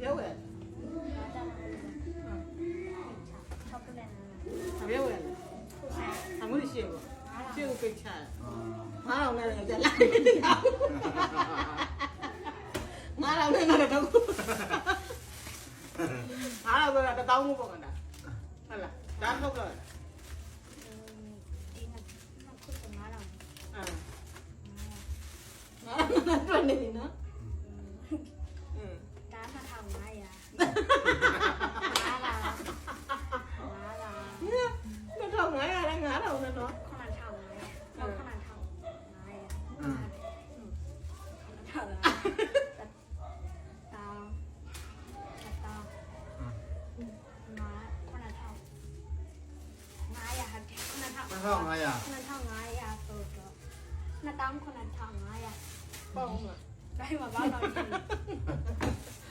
ကလကိဆိုချာလေပြောဝဲပြောဝဲအမှုရှိဘောရှိကိုကိချာငါတော့လည်းကြလာတယ်တရားငါတော့လည်းငါတော့ငါတော့ကတောင်းမှုပေါ့ကနာဟုတ်လားဒါဟုတ်ကဲ့အာငါတော့တွနေပြီနော် เนี่ยมันเท่าไงอะไรงาเท่านั้นเนาะ ขนาดเท่เลยเรนาท่าไม่อืมนาดเท่าเลยตาตาม้าขนาท่าม้าอย่าหันาท่า มันเท่ไงอะ คนลทงไงอะตัวตัน้าตามคนลทางไงอะปองอะได้มาบ้านเราจริง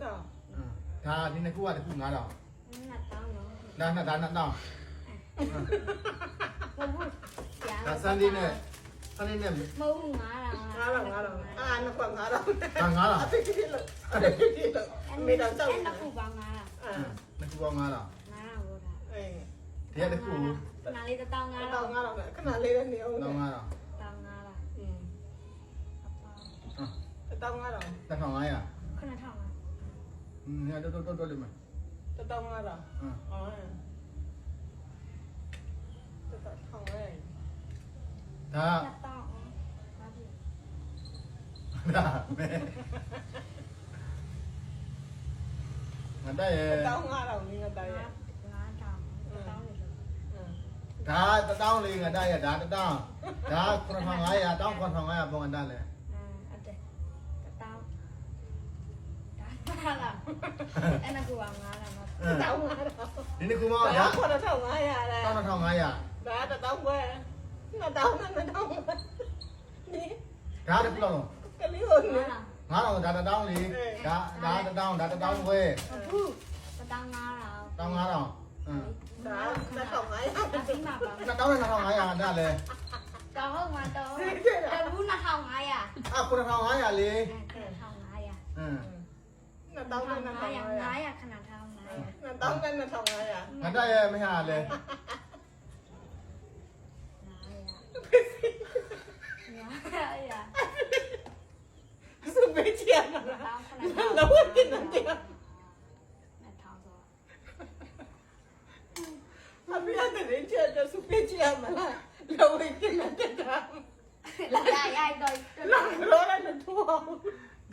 tao tao đi này cua thì cũng ngã đâu nè nè đá nè đâu là sao đi này sao đi này mông ngã đâu ngã đâu ngã đâu à nó còn ngã đâu à ngã đâu à đi đi được mày đang sao nó cũng vào ngã đâu à nó cũng vào ngã đâu ngã đâu thế là cũng ngã lên tao ngã đâu ngã đâu cái ngã lên là nhiều tao ngã đâu tao ngã đâu tao ngã đâu tao ngã đâu 하나 타. 음, 야, 너너너 돌리면. 또 당하라. 응. 어. 또 당해. 다. 다. 다. 네. 안 돼. 또 당하라. 우리가 다야. đã tao liền ở đây à, đã tao đã con thằng ấy à tao con thằng ấy à bông anh đây này လားလားအဲ့နကူကငါးလားနော်တောင်းမှာတော့ဒီနေ့ကူမဘာဒါခေါ်တော့ထောက်မှားရတတယ်1500ဘာတတောင်းခွဲမတောင်းနဲ့မတောင်းဘူးဒါတစ်ခုလောက်တော့ကလေးကိုငါလား9000ဒါတစ်တောင်းလေဒါဒါတစ်တောင်းဒါတစ်တောင်းခွဲဘူးပတောင်းငါးလား1500အင်းဒါတတောင်းမှားရအပြီးမှာပါတစ်တောင်းနဲ့1500ဒါလည်းတောင်းဟုတ်မှာတောင်းတဘူး1500 အ9,500လေ1500အင်း น่ะต้องเป็นน่ะทำทำไงอย่างไรอะอะขนาดทำอะไรอะน่ะต้องเป็นน่ะทำไงอะทำได้ไม่หาเลย ร้ายอะร้ายอะสุดไม่เชียนอะร้ายขนาดทำแล้วกินนั่นเดียวขนาดทำตัวทำไม่ได้แต่เชียนจะสุดไม่เชียนมาละเราไปกินนั่นจะทำ ร้ายใหญ่โดย หลังรถอะไรทั่ว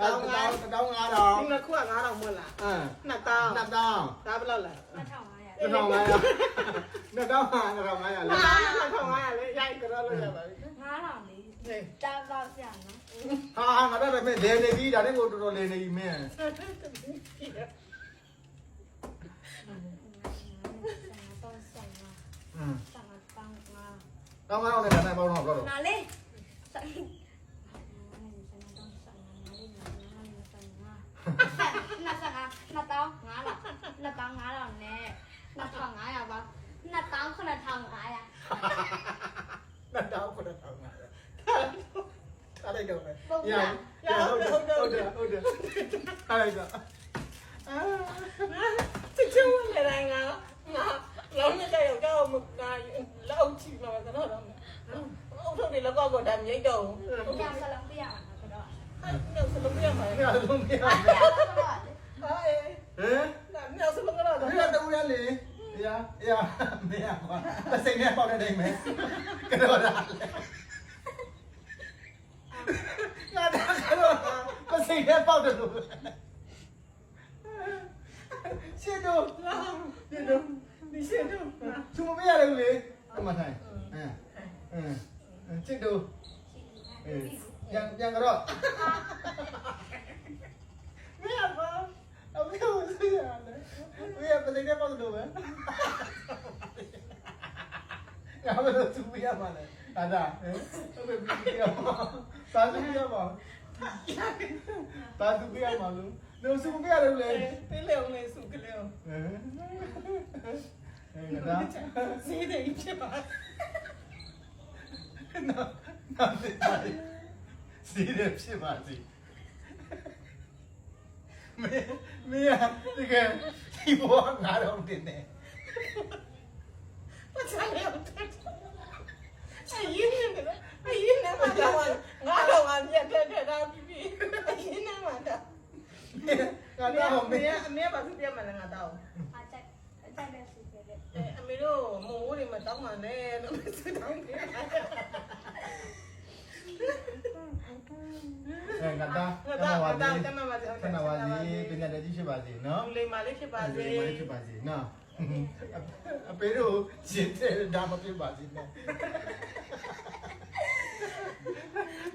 အေးဒါ9000မလား တတောင်း တတောင်းတတောင်း nhưng 9000 nó quăng ngã đâu mà là အင်း nó tao နှစ်တောင်း tao bao lâu là หน้าทองไงอ่ะ နှစ်တောင်း500နှစ်တောင်း500နှစ်တောင်း500 nó လေ nó thằng ngã lấy dây cái đó luôn rồi งาเรานี่ đây จ้าบ้าเสียงเนาะ ဟာငါတော့လည်းမင်းလေနေပြီဒါနဲ့ကိုတော်တော်လေနေပြီမင်း ต้องสั่งมา อืม สั่งมาฟังมา တောင်း9000နဲ့ဒါနဲ့ပေါင်းတော့ဘယ်လို น 나사가 나따 나라 나따 나라네 나따 나야 봐 나따 그래 다 나야 나따 그래 다 나야 ở đây được rồi dạ dạ đâu được đâu được đâu được ở đây được chứ chứ là này là lâu như đây là cái ông là ông chị mà. Cái đó đâu ông không thì là con còn đầm giấy đồ không sao lắm bây giờ không sao lắm bây giờ ရရမရပါအစိမ့်နဲ့ပေါက်တဲ့တိုင်းမယ်ကတော့ရငါတော့ကတော့အစိမ့်နဲ့ပေါက်တယ်လို့ရှင်းတော့လာဒီတော့ဒီရှင်းတော့သူမမရဘူးလေအမထိုင်အင်းအင်းချစ်တော့အေးပြန်ပြန်ကတော့မရပါ အမေကိုစီးရတယ်။ဝေးပစိနဲ့ပေါ့လို့ပဲ။ငါမလို့သူပြရမှာလေ။ဒါဒါဟမ်အမေပြရမှာ။သာသူပြရမှာ။သာသူပြရမှာလို့။လို့စုပြရတယ်လေပေးလေအောင်လေစုကလေးအောင်။ဟမ်။အဲဒါစီးတယ်ဖြစ်ပါနာနာစီရဖြစ်ပါစီ။ မေမေရဒီကဒီဘောငါတော့တင်နေပတ်ချလေအောင်အရင်နဲ့အရင်နဲ့မှတော့ငါတော့ငါပြတ်တဲ့တဲ့တော့ပြီပြီအရင်နဲ့မှတော့ငါတော့အမေမေအမေဘာသူပြတ်မှလည်းငါတော့အားချက်အချက်ပဲစီပြတယ်အမေတို့မိုးတွေမတောင်းမှလည်းလို့စတောင်းတယ် အဲငါသားငါဝါတော့ဒီတမပါစေခဏဝါဒီပညာတတ်ကြီးဖြစ်ပါစေနော်လေးမလေးဖြစ်ပါစေမလေးဖြစ်ပါစေနော်အပေတို့ရှင်းတဲ့ဒါမဖြစ်ပါစေနော်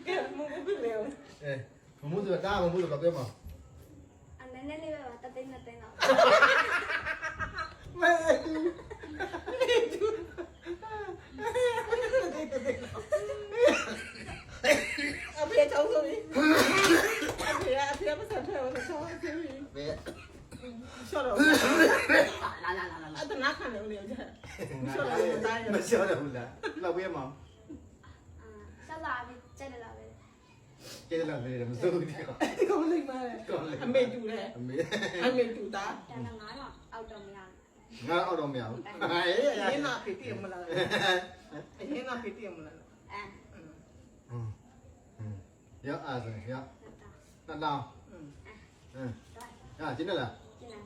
ကဲမဟုတ်ဘူးလေအဲမမှုဆိုတာမမှုဆိုတာပြောမှာအနေနဲ့လေးပဲတသိန်းနဲ့သိန်းတော့ 留留着，不说了，我答应了。笑得不啦？老不也忙？啊，小老阿妹，再来老妹。cái là về làm dâu đi con linh mà con linh mẹ chủ này anh mẹ chủ ta đang nói là ao đồng mèo nga ao đồng mèo ấy thế nào cái tiền mà là thế nào cái tiền mà là à ừ ừ à rồi nhớ lần nào ừ à chính là chính là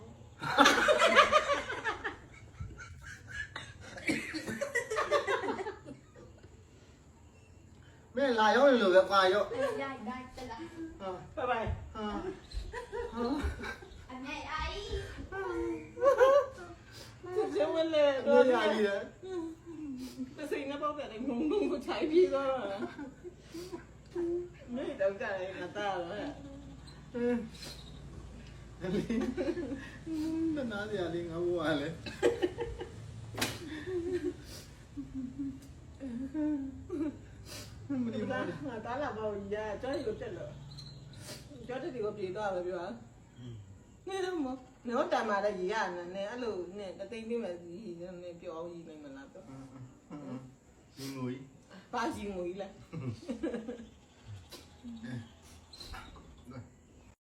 အရင်ကဖေးတည်မလားအဲရောက်အားဆိုရောက်တာနှစ်လောင်းอืมဟမ်ဟာကျင်းလားကျင်းနေမင်းလာရောက်လို့ပဲကွာရောက်ရိုက်ရိုက်တက်လာဟာဘိုင်ဘိုင်ဟာအမေအိုင်ကျမလေဘယ်တော့ရည်လဲပစိနေပေါ့ပဲငုံငုံကိုခြိုက်ပြီးတော့မေးတော့ကြတယ်ငါတားတော့ဟင်းတနာစရာလေးငါဘွားလေ မဒီမောငါတားလာပေါ့ရကြောက်ရလို့တက်လို့ကြောက်တဲ့ဒီကိုပြေတော့ပဲပြောနေတော့မနော်တမာတဲ့ရရနဲ့အဲ့လိုနဲ့တသိမ့်ပြီးမှကြီးနဲ့ပြောအောင်ကြီးနိုင်မလားတော့ဒီငွေဘာကြီးငွေလဲဟ